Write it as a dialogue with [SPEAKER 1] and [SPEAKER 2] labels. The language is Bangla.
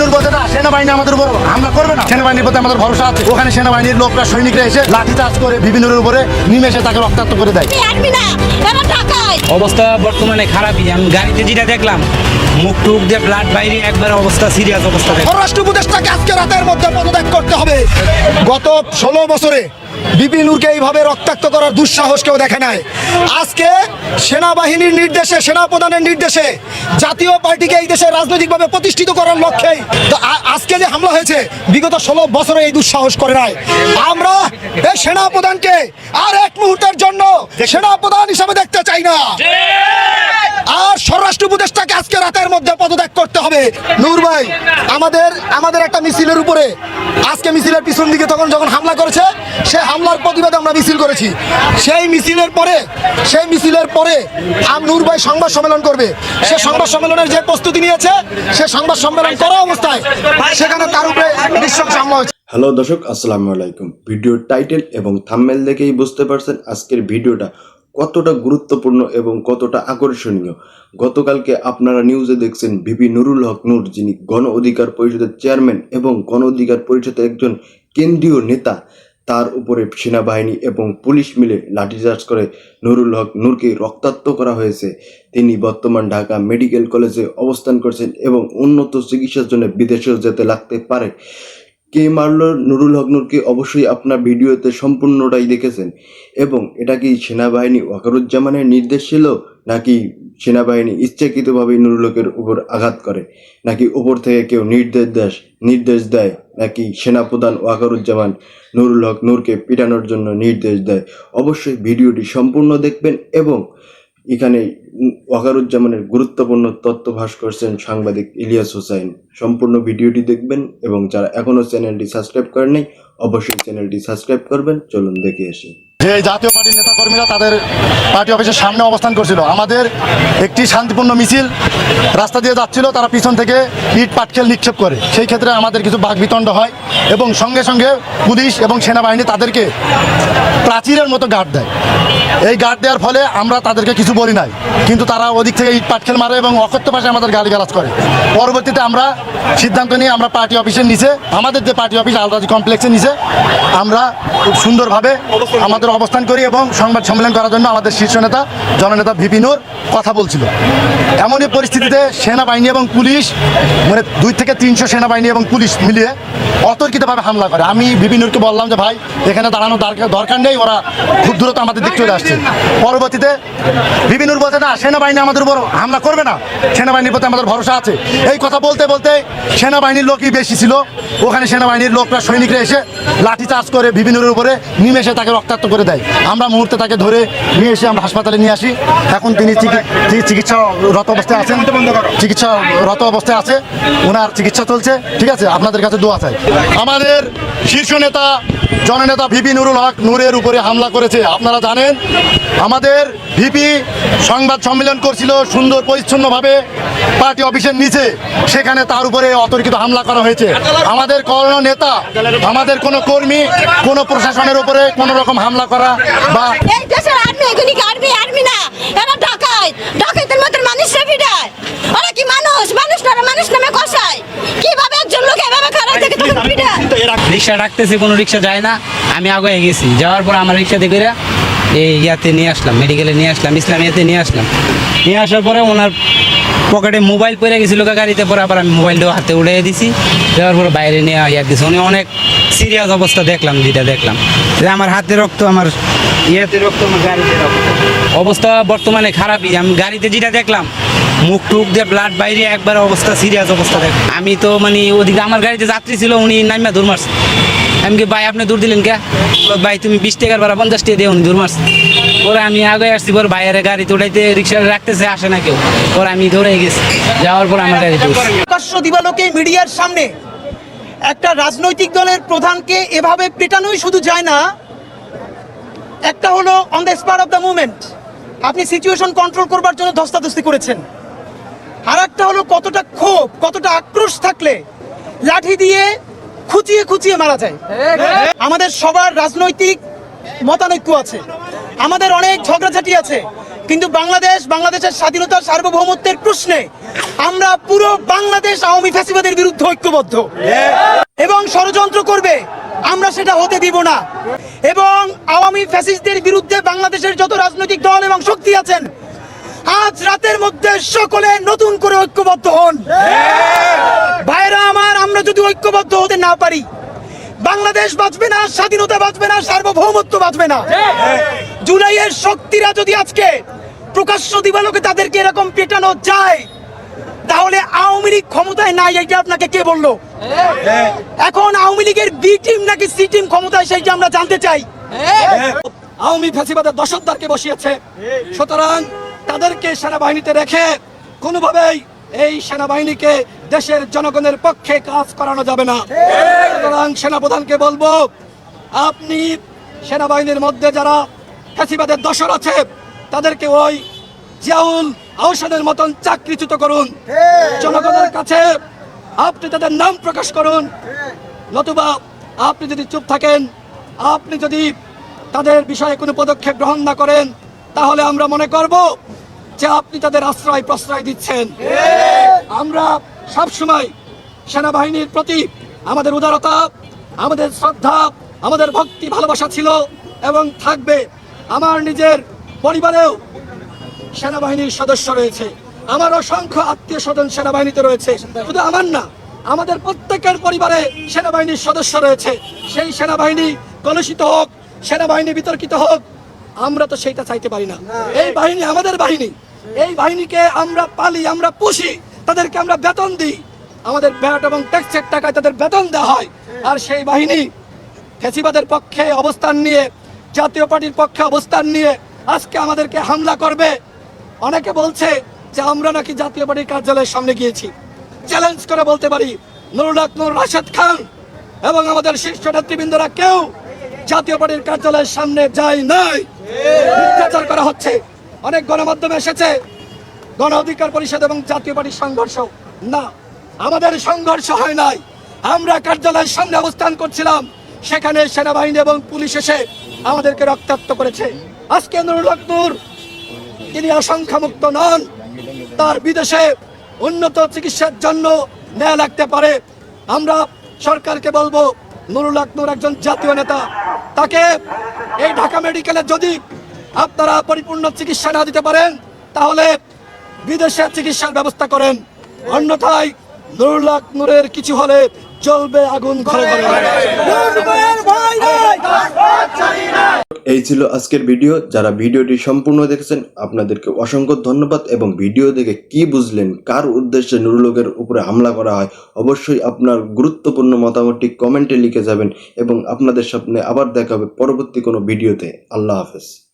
[SPEAKER 1] বিপিনুর বলছে সেনাবাহিনী আমাদের উপর হামলা করবে না। সেনাবাহিনীর প্রতি আমাদের ভরসা আছে। ওখানে সেনাবাহিনীর লোকরা সৈনিকরা এসে লাঠি চার্জ করে বিভিন্ন উপরে নিমেষে তাকে রক্তাক্ত করে দেয়।
[SPEAKER 2] অবস্থা বর্তমানে খারাপই আমি গাড়িতে যেটা দেখলাম মুখ টুক দিয়ে ব্লাড বাইরে একবার অবস্থা সিরিয়াস অবস্থা
[SPEAKER 3] পররাষ্ট্র উপদেষ্টাকে আজকে রাতের মধ্যে পদত্যাগ করতে হবে। গত ষোলো বছরে বিপিনুরকে এইভাবে রক্তাক্ত করার দুঃসাহস কেউ দেখে নাই। আজকে সেনাবাহিনীর নির্দেশে, সেনাপ্রধানের নির্দেশে জাতীয় পার্টিকে এই দেশে রাজনৈতিকভাবে প্রতিষ্ঠিত করার লক্ষ্যেই আজকে যে হামলা হয়েছে, বিগত ষোলো বছরে এই দুঃসাহস করে নাই। আমরা এই সেনাপ্রধানকে আর এক মুহূর্তের জন্য সেনাপ্রধান হিসাবে দেখতে চাই না। আর স্বরাষ্ট্র উপদেষ্টাকে আজকে রাতের মধ্যে পদত্যাগ করতে হবে। নূর ভাই, আমাদের আমাদের একটা মিছিলের উপরে, আজকে মিছিলের পিছন দিকে তখন যখন হামলা করেছে সেই হামলার প্রতিবাদে আমরা মিছিল করেছি। সেই মিছিলের পরে, সেই মিছিলের পরে আম নূর ভাই সংবাদ সম্মেলন করবে। সে সংবাদ সম্মেলনের যে প্রস্তুতি নিয়েছে, সে সংবাদ সম্মেলন করা অবস্থায় সেখানে তার উপরে নৃশংস হামলা হয়েছে।
[SPEAKER 4] হ্যালো দর্শক, আসসালামু আলাইকুম। ভিডিওর টাইটেল এবং থাম্বনেল দেখেই বুঝতে পারছেন আজকের ভিডিওটা কতটা গুরুত্বপূর্ণ এবং কতটা আকর্ষণীয়। গতকালকে আপনারা নিউজে দেখছেন ভিপি নুরুল হক নূর, যিনি গণ অধিকার পরিষদের চেয়ারম্যান এবং গণ অধিকার পরিষদের একজন কেন্দ্রীয় নেতা। তার উপরে সেনাবাহিনী এবং পুলিশ মিলে লাঠিচার্জ করে নুরুল হক নূরকে রক্তাক্ত করা হয়েছে। তিনি বর্তমান ঢাকা মেডিকেল কলেজে অবস্থান করছেন এবং উন্নত চিকিৎসার জন্য বিদেশেও যেতে লাগতে পারে। কে মারল নুরুল হক নূরকে অবশ্যই আপনার ভিডিওতে সম্পূর্ণটাই দেখেছেন। এবং এটা কি সেনাবাহিনী ওয়াকারুজ্জামানের নির্দেশ ছিল? নাকি সেনাবাহিনী ইচ্ছাকৃতভাবে নুরুলকের উপর আঘাত করে? নাকি উপর থেকে কেউ নির্দেশ দেয় নির্দেশ দেয়? নাকি সেনাপ্রধান ওয়াকারুজ্জামান নুরুল হক নূরকে পিটানোর জন্য নির্দেশ দেয়? অবশ্যই ভিডিওটি সম্পূর্ণ দেখবেন এবং এখানে ওয়াকারুজ্জামানের গুরুত্বপূর্ণ তথ্য ভাস করছেন সাংবাদিক ইলিয়াস হোসাইন। সম্পূর্ণ ভিডিওটি দেখবেন এবং যারা এখনও চ্যানেলটি সাবস্ক্রাইব করেন নাই অবশ্যই চ্যানেলটি সাবস্ক্রাইব করবেন। চলুন দেখে আসি।
[SPEAKER 1] যে জাতীয় পার্টির নেতাকর্মীরা তাদের পার্টি অফিসের সামনে অবস্থান করছিল। আমাদের একটি শান্তিপূর্ণ মিছিল রাস্তা দিয়ে যাচ্ছিল, তারা পিছন থেকে ইট পাটকেল নিক্ষেপ করে। সেই ক্ষেত্রে আমাদের কিছু বাঘবিতণ্ড হয় এবং সঙ্গে সঙ্গে পুলিশ এবং সেনাবাহিনী তাদেরকে প্রাচীরের মতো গার্ড দেয়। এই গার্ড দেওয়ার ফলে আমরা তাদেরকে কিছু বলি নাই। কিন্তু তারা ওদিক থেকে ইট পাটকেল মারে এবং অকথ্য ভাষায় আমাদের গালিগালাজ করে। পরবর্তীতে আমরা সিদ্ধান্ত নিয়ে আমরা পার্টি অফিসের নিচে, আমাদের যে পার্টি অফিস, আলরাজি কমপ্লেক্সের নিচে, আমরা খুব সুন্দরভাবে আমাদের অবস্থান করি এবং সংবাদ সম্মেলন করার জন্য আমাদের শীর্ষ নেতা, জননেতা ভিপিনুর কথা বলছিল। এমনই পরিস্থিতিতে সেনাবাহিনী এবং পুলিশ মানে দুই থেকে তিনশো সেনাবাহিনী এবং পুলিশ মিলিয়ে অতর্কিতভাবে হামলা করে। আমি ভিপিনুরকে বললাম যে, ভাই, এখানে দাঁড়ানো দরকার নেই, ওরা খুব দ্রুত আমাদের দিক চলে আসছে। পরবর্তীতে বিভিন্নর বলছে, না, সেনাবাহিনী আমাদের উপর হামলা করবে না। সেনাবাহিনীর প্রতি আমাদের ভরসা আছে। এই কথা বলতে বলতে সেনাবাহিনীর লোকই বেশি ছিল। ওখানে সেনাবাহিনীর লোকরা, সৈনিকরা এসে লাঠি চার্জ করে বিভিন্নর উপরে নিমেষে তাকে রক্তাক্ত করে দেয়। আমরা মুহূর্তে তাকে ধরে নিয়ে এসে আমরা হাসপাতালে নিয়ে আসি। এখন তিনি চিকিৎসারত অবস্থায় আছেন। চিকিৎসারত অবস্থায় আছে। ওনার চিকিৎসা চলছে। ঠিক আছে, আপনাদের কাছে দোয়া চাই। আমাদের শীর্ষ নেতা, জননেতা ভিপি নুরুল হক নূরের উপরে হামলা করেছে। আপনারা জানেন আমাদের ভিপি সংবাদ সম্মেলন করছিল সুন্দর পরিচ্ছন্নভাবে পার্টি অফিসের নিচে। সেখানে তার উপরে অতর্কিত হামলা করা হয়েছে। আমাদের কোনো নেতা আমাদের কোনো কর্মী কোনো প্রশাসনের উপরে কোনো রকম হামলা করা বা
[SPEAKER 2] রিক্সা ডাকতেছে কোনো রিক্সা যায় না। আমি আগে গেছি। যাওয়ার পর আমার রিক্সাতে করে এই ইয়াতে নিয়ে আসলাম মেডিকেলে নিয়ে আসলাম ইসলামিয়াতে নিয়ে আসলাম। নিয়ে আসার পরে ওনার পকেটে মোবাইল পড়ে গেছিল গাড়িতে পরে আবার আমি মোবাইলটাও হাতে উড়ে দিছি। দেওয়ার পরে বাইরে নিয়ে ইয়া দিছি। উনি অনেক সিরিয়াস অবস্থা দেখলাম, যেটা দেখলাম। যে আমার হাতে রক্ত, আমার ইয়াতে রক্ত, আমার গাড়িতে রক্ত। অবস্থা বর্তমানে খারাপই। আমি গাড়িতে যেটা দেখলাম, মুখ টুক দিয়ে ব্লাড বাইরে, একবার অবস্থা সিরিয়াস অবস্থা দেখ আমি তো মানে ওদিকে আমার গাড়িতে যাত্রী ছিল, উনি নামিয়া দূর মারছে। আমি কি ভাই আপনি দূর দিলেন কে? ভাই, তুমি বিশ টাকার ভাড়া পঞ্চাশ টাকা দিয়ে দূর মারছে। পরে আমি আগে আসছি, পরে ভাইয়ের গাড়িতে উঠাইতে রিক্সা রাখতেছে, আসে না কেউ। পরে আমি ধরে গেছি। যাওয়ার পর আমার উঠছি।
[SPEAKER 5] প্রকাশ্য দিবালোকে মিডিয়ার সামনে একটা রাজনৈতিক দলের প্রধানকে এভাবে পেটানোই শুধু যায় না, একটা হলো on the spur of the movement আপনি সিচুয়েশন কন্ট্রোল করবার জন্য ধস্তাধস্তি করেছেন। আর একটা হলো কতটা ক্ষোভ, কতটা আক্রোশ থাকলে লাঠি দিয়ে খুচিয়ে খুচিয়ে মারা যায়। আমাদের সবার রাজনৈতিক মতানৈক্য আছে। আমাদের অনেক ঝগড়াঝাটি আছে। কিন্তু বাংলাদেশ, বাংলাদেশের স্বাধীনতা সার্বভৌমত্বের প্রশ্নে আমরা পুরো বাংলাদেশ আওয়ামী ফ্যাসিবাদের বিরুদ্ধে ঐক্যবদ্ধ। এবং ষড়যন্ত্র করবে, আমরা সেটা হতে দিব না। এবং আওয়ামী ফ্যাসিস্টদের বিরুদ্ধে বাংলাদেশের যত রাজনৈতিক দল এবং শক্তি আছেন আজ রাতের মধ্যে সকলে নতুন করে ঐক্যবদ্ধ হন। ভাইরা আমার, আমরা যদি ঐক্যবদ্ধ হতে না পারি, বাংলাদেশ বাঁচবে না, স্বাধীনতা বাঁচবে না, সার্বভৌমত্ব বাঁচবে না। জুলাইয়ের শক্তিরা যদি আজকে প্রকাশ্য দিবালোকে তাদেরকে এরকম পেটানো যায়, তাহলে আওয়ামী লীগ ক্ষমতায় নাই এটা আপনাকে কে বলল? এখন আওয়ামী লীগের বি টিম নাকি সি টিম ক্ষমতায়, সেইটা আমরা জানতে চাই।
[SPEAKER 6] আওয়ামী ফ্যাসিবাদের দশকদারকে বসিয়েছে। সুতরাং তাদেরকে সেনাবাহিনীতে রেখে কোনোভাবেই এই সেনাবাহিনীকে দেশের জনগণের পক্ষে কাজ করানো যাবে না। সুতরাং সেনাপ্রধানকে বলব, আপনি সেনাবাহিনীর মধ্যে যারা ফ্যাসিবাদের দশর আছে, তাদেরকে ওই জিয়াউল আহসানের মতন চাকরিচ্যুত করুন। জনগণের কাছে আপনি তাদের নাম প্রকাশ করুন। নতুবা আপনি যদি চুপ থাকেন, আপনি যদি তাদের বিষয়ে কোনো পদক্ষেপ গ্রহণ না করেন, তাহলে আমরা মনে করব যে আপনি তাদের আশ্রয় প্রশ্রয় দিচ্ছেন। আমরা সবসময় সেনাবাহিনীর প্রতি আমাদের উদারতা, আমাদের শ্রদ্ধা, আমাদের ভক্তি, ভালোবাসা ছিল এবং থাকবে। আমার নিজের পরিবারেও সেনাবাহিনীর সদস্য রয়েছে। আমার অসংখ্য আত্মীয় স্বজন সেনাবাহিনীতে রয়েছে। শুধু আমার না, আমাদের প্রত্যেকের পরিবারে সেনাবাহিনীর সদস্য রয়েছে। সেই সেনাবাহিনী কলুষিত হোক, সেনাবাহিনী বিতর্কিত হোক, আমরা তো সেইটা চাইতে পারি না। এই বাহিনী আমাদের বাহিনী। এই বাহিনীকে আমরা পালি আমরা পুষি তাদেরকে আমরা বেতন দিই। আমাদের ব্যাট এবং ট্যাক্সের টাকায় তাদের বেতন দেওয়া হয়। আর সেই বাহিনী ফেসিবাদের পক্ষে অবস্থান নিয়ে জাতীয় পার্টির পক্ষে অবস্থান নিয়ে আজকে আমাদেরকে হামলা করবে। অনেকে বলছে যে আমরা নাকি জাতীয় পার্টির কার্যালয়ের সামনে গিয়েছি। চ্যালেঞ্জ করে বলতে পারি নুরুল হক নুর রাশেদ খান এবং আমাদের শীর্ষ নেতৃবৃন্দরা কেউ জাতীয় পার্টির কার্যালয়ের সামনে যায় নাই। মিথ্যাচার করা হচ্ছে। অনেক গণমাধ্যমে এসেছে। গণ অধিকার পরিষদ এবং জাতীয় পার্টির সংঘর্ষ। না, আমাদের সংঘর্ষ হয় নাই। আমরা কার্যালয়ের সামনে অবস্থান করছিলাম। সেখানে সেনাবাহিনী এবং পুলিশ এসে আমাদেরকে রক্তাক্ত করেছে। আজকে নুরুল তিনি আশঙ্কামুক্ত নন। তার বিদেশে উন্নত চিকিৎসার জন্য নেওয়া লাগতে পারে। আমরা সরকারকে বলব, নুরুল হক নূর একজন জাতীয় নেতা। তাকে এই ঢাকা মেডিকেলে যদি আপনারা পরিপূর্ণ চিকিৎসা না দিতে পারেন, তাহলে বিদেশে চিকিৎসার ব্যবস্থা করেন। অন্যথায় নুরুল হক নূরের কিছু হলে জ্বলবে আগুন ঘরে ঘরে।
[SPEAKER 4] এই ছিল আজকের ভিডিও। যারা ভিডিওটি সম্পূর্ণ দেখেছেন, আপনাদেরকে অসংখ্য ধন্যবাদ এবং ভিডিও দেখে কি বুঝলেন, কার উদ্দেশ্যে নুরুলকের উপরে হামলা করা হয়, অবশ্যই আপনার গুরুত্বপূর্ণ মতামতটি কমেন্টে লিখে যাবেন এবং আপনাদের সামনে আবার দেখা হবে পরবর্তী কোনো ভিডিওতে। আল্লাহ হাফেজ।